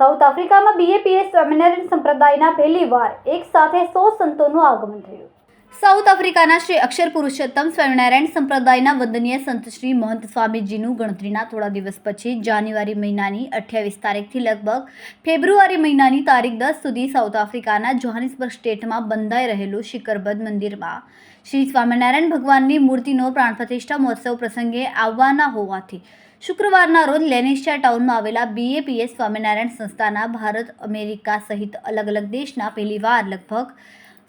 South આફ્રિકામાં BAPS Swaminarayan સંપ્રદાયના પહેલીવાર એક સાથે સો સંતોનું આગમન થયું. સાઉથ આફ્રિકાના શ્રી અક્ષર પુરુષોત્તમ સ્વામિનારાયણ સંપ્રદાયના વંદનીય સંત શ્રી મહંત સ્વામીજીનું ગણતરીના થોડા દિવસ પછી જાન્યુઆરી મહિનાની અઠ્યાવીસ તારીખથી લગભગ ફેબ્રુઆરી મહિનાની તારીખ દસ સુધી સાઉથ આફ્રિકાના જોહાનિસબર્ગ સ્ટેટમાં બંધાઈ રહેલું શિખરબદ્ધ મંદિરમાં. શ્રી સ્વામિનારાયણ ભગવાનની મૂર્તિનો પ્રાણ પ્રતિષ્ઠા મહોત્સવ પ્રસંગે આવવાના હોવાથી શુક્રવારના રોજ લેનેશિયા ટાઉનમાં આવેલા બીએપીએસ સ્વામિનારાયણ સંસ્થાના ભારત, અમેરિકા સહિત અલગ અલગ દેશના પહેલીવાર લગભગ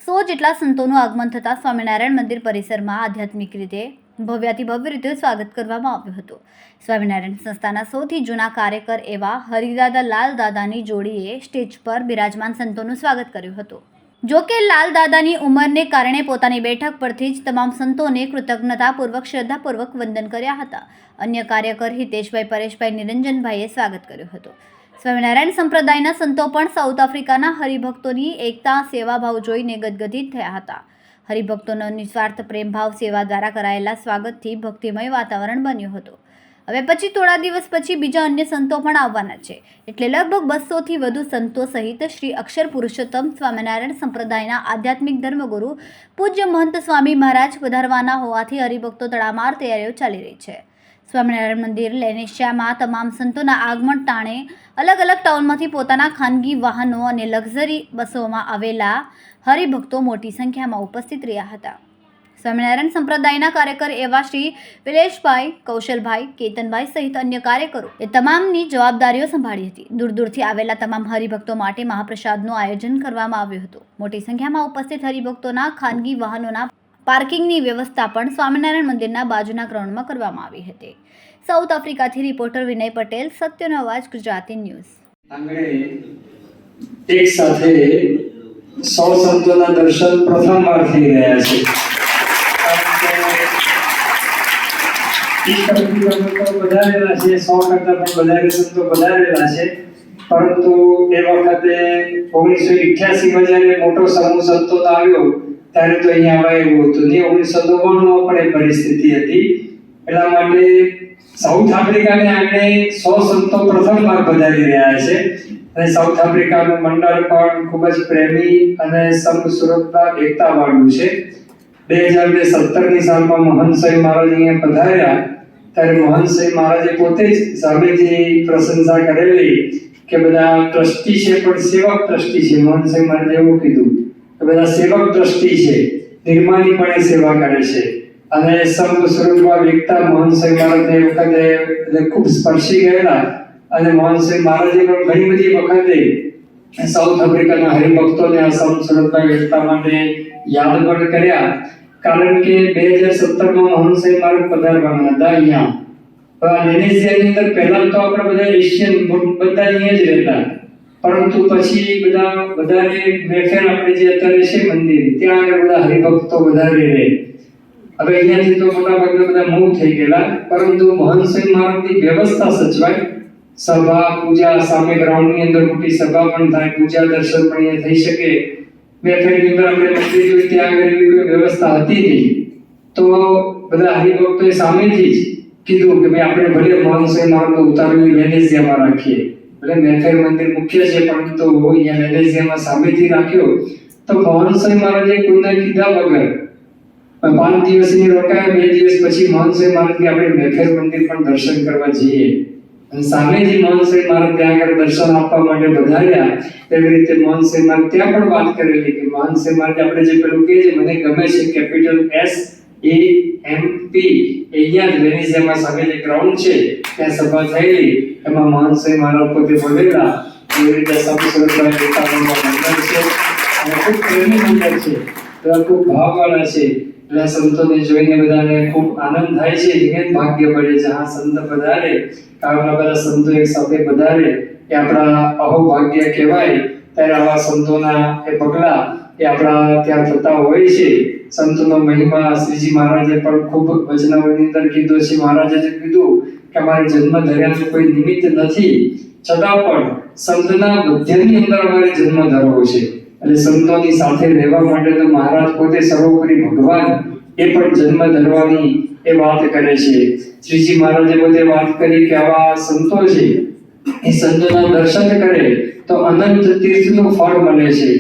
સો જેટલા સંતોનું આગમન થતાં સ્વામિનારાયણ મંદિર પરિસરમાં આધ્યાત્મિક રીતે ભવ્યાથી ભવ્ય રીતે સ્વાગત કરવામાં આવ્યું હતું. સ્વામિનારાયણ સંસ્થાના સૌથી જૂના કાર્યકર એવા હરિદાદા લાલ દાદાની જોડીએ સ્ટેજ પર બિરાજમાન સંતોનું સ્વાગત કર્યું હતું. જોકે લાલ દાદાની ઉંમરને કારણે પોતાની બેઠક પરથી જ તમામ સંતોને કૃતજ્ઞતાપૂર્વક, શ્રદ્ધાપૂર્વક વંદન કર્યા હતા. અન્ય કાર્યકર હિતેશભાઈ, પરેશભાઈ, નિરંજનભાઈએ સ્વાગત કર્યું હતું. સ્વામિનારાયણ સંપ્રદાયના સંતો પણ સાઉથ આફ્રિકાના હરિભક્તોની એકતા, સેવાભાવ જોઈને ગદગદિત થયા હતા. હરિભક્તોનો નિસ્વાર્થ પ્રેમભાવ, સેવા દ્વારા કરાયેલા સ્વાગતથી ભક્તિમય વાતાવરણ બન્યું હતું. હવે પછી થોડા દિવસ પછી બીજા અન્ય સંતો પણ આવવાના છે. એટલે લગભગ બસોથી વધુ સંતો સહિત શ્રી અક્ષર પુરુષોત્તમ સ્વામિનારાયણ સંપ્રદાયના આધ્યાત્મિક ધર્મગુરુ પૂજ્ય મહંત સ્વામી મહારાજ પધારવાના હોવાથી હરિભક્તો તડામાર તૈયારીઓ ચાલી રહી છે. સ્વામિનારાયણ મંદિર, લેનેશિયામાં તમામ સંતોના આગમન ટાણે અલગ અલગ ટાઉનમાંથી પોતાના ખાનગી વાહનો અને લક્ઝરી બસોમાં આવેલા હરિભક્તો મોટી સંખ્યામાં ઉપસ્થિત રહ્યા હતા. સ્વામિનારાયણ સંપ્રદાયના કાર્યકર એવા શ્રી વિલેશભાઈ, કૌશલભાઈ, કેતનભાઈ સહિત અન્ય કાર્યકરો એ તમામની જવાબદારીઓ સંભાળી હતી. દૂર દૂરથી આવેલા તમામ હરિભક્તો માટે મહાપ્રસાદનું આયોજન કરવામાં આવ્યું હતું. મોટી સંખ્યામાં ઉપસ્થિત હરિભક્તોના ખાનગી વાહનોના પાર્કિંગની વ્યવસ્થા પણ સ્વામિનારાયણ મંદિરના બાજુના ગ્રાઉન્ડમાં કરવામાં આવી હતી. સાઉથ આફ્રિકાથી રિપોર્ટર વિનય પટેલ, સત્યનો અવાજ, ગુજરાતી ન્યૂઝ. એક સાથે સો સંતોના દર્શન પ્રથમવાર થઈ રહ્યા છે. પરંતુ એ વખતે ઓગણીસો અઠ્યાસીમાં જયારે મોટો સમૂહ સંતો આવ્યો ત્યારે તો અહીંયા એવું હતું ને ઓગણીસો નવ્વાણુંમાં પણ એ પરિસ્થિતિ હતી. એટલા માટે સાઉથ આફ્રિકાને આંગણે સો સંતો પ્રથમવાર બજાવી રહ્યા છે. અને સાઉથ આફ્રિકાનું મંડળ પણ ખૂબ જ પ્રેમી અને સંઘ સુરક્ષા એકતા વાળું છે. બે હજાર ને સત્તરની સાલમાં મહંતસાઈ મહારાજ અહીંયા પધાર્યા. ત્યારે મોહનસાઈ મહારાજે પોતે જ સામેથી પ્રશંસા કરેલી કે બધા ટ્રસ્ટી છે પણ સેવક ટ્રસ્ટી છે. મહંતસાઈ મહારાજે એવું કીધું. બધા સેવક ટ્રસ્ટી છે. નિર્માણીપણે સેવા કરે છે. અને સંત સ્વરૂપમાં એકતા મોહનસિંહ મહારાજને એ વખતે એટલે ખૂબ સ્પર્શી ગયેલા. અને મોહનસિંહ મહારાજે પણ ઘણી બધી વખતે સાઉથ આફ્રિકાના હરિભક્તોને આ સંત સ્વરૂપના એકતા માટે યાદ પણ કર્યા. કારણ કે બે હજાર સત્તરમાં મોહનસિંહ મહારાજ પધારવાના હતા અહીંયા. લેનેશિયાની અંદર પહેલા તો આપણે બધા એશિયન બધા અહીંયા જ રહેતા. પરંતુ પછી બધા વધારે મેફેર આપણે જે અત્યારે છે મંદિર, ત્યાં આગળ બધા હરિભક્તો વધારે રહે હવે અહીંયાથી તો મોટા ભાગના બધા મૂવ થઈ ગયેલા, પરંતુ મહંતસિંહ મહારાજની વ્યવસ્થા સચવાય. સભા, પૂજા, સામે ગ્રાઉન્ડની અંદર મોટી સભા પણ થાય, પૂજા દર્શન પણ અહીંયા થઈ શકે. બેફેરની અંદર આપણે મંદિર જોઈ, ત્યાં આગળ વ્યવસ્થા હતી નહીં. તો બધા હરિભક્તોએ સામેથી જ કીધું કે ભાઈ આપણે ભલે મહંતસિંહ મહારાજનો ઉતારવી લેનેશિયામાં રાખીએ. ભલે મહેફેર મંદિર મુખ્ય છે, પરંતુ અહીંયા મેલેશિયામાં સામેથી રાખ્યો, તો મહંતસિંહ મહારાજે કોઈને કીધા વગર પાંચ દિવસની રોકાય, બે દિવસ પછી મહંતસિંહ મહારાજ આપણે મેફેર મંદિર પણ દર્શન કરવા જઈએ. અને સામેથી મોહનસિંહ મહારાજ ત્યાં આગળ દર્શન આપવા માટે વધાર્યા તેવી રીતે મોહનસિંહ મહારાજ ત્યાં પણ વાત કરેલી કે મોહનસિંહ મહારાજ આપણે જે પેલું કહે છે, મને ગમે છે, કેપિટલ એસ એ એમ પી અહીંયા જ વેનિઝિયામાં સામે ગ્રાઉન્ડ છે ત્યાં સભા થયેલી. એમાં મોહનસિંહ મારા પોતે બોલેલા એવી રીતે સંસ્કૃતમાં એકતામાં મંડળ છે. અને ખૂબ પ્રેમી મંડળ છે. એવા ખૂબ ભાવવાળા છે. એટલે સંતોને જોઈને બધાને ખૂબ આનંદ થાય છે. નિયત ભાગ્ય પડે છે. આ સંત પધારે. કારણ બધા સંતો એક સાથે પધારે. એ આપણા અહોભાગ્ય કહેવાય. ત્યારે આવા સંતોના એ પગલા એ આપણા ત્યાં થતા હોય છે. સંતોનો મહિમા શ્રીજી મહારાજે પણ ખૂબ વચનાવલીની અંદર કીધો છે. મહારાજે જે કીધું કે અમારે જન્મ ધર્યાનું કોઈ નિમિત્ત નથી. છતાં પણ સંતના મધ્યની અંદર અમારે જન્મ ધરવો છે. એટલે સંતોની સાથે રહેવા માટે તો મહારાજ પોતે સર્વોપરી ભગવાન એ પણ જન્મ ધરવાની એ વાત કરે છે. શ્રીજી મહારાજે પોતે વાત કરી કે આવા સંતો છે, એ સંતોના દર્શન કરે તો અનંત તીર્થનું ફળ મળે છે.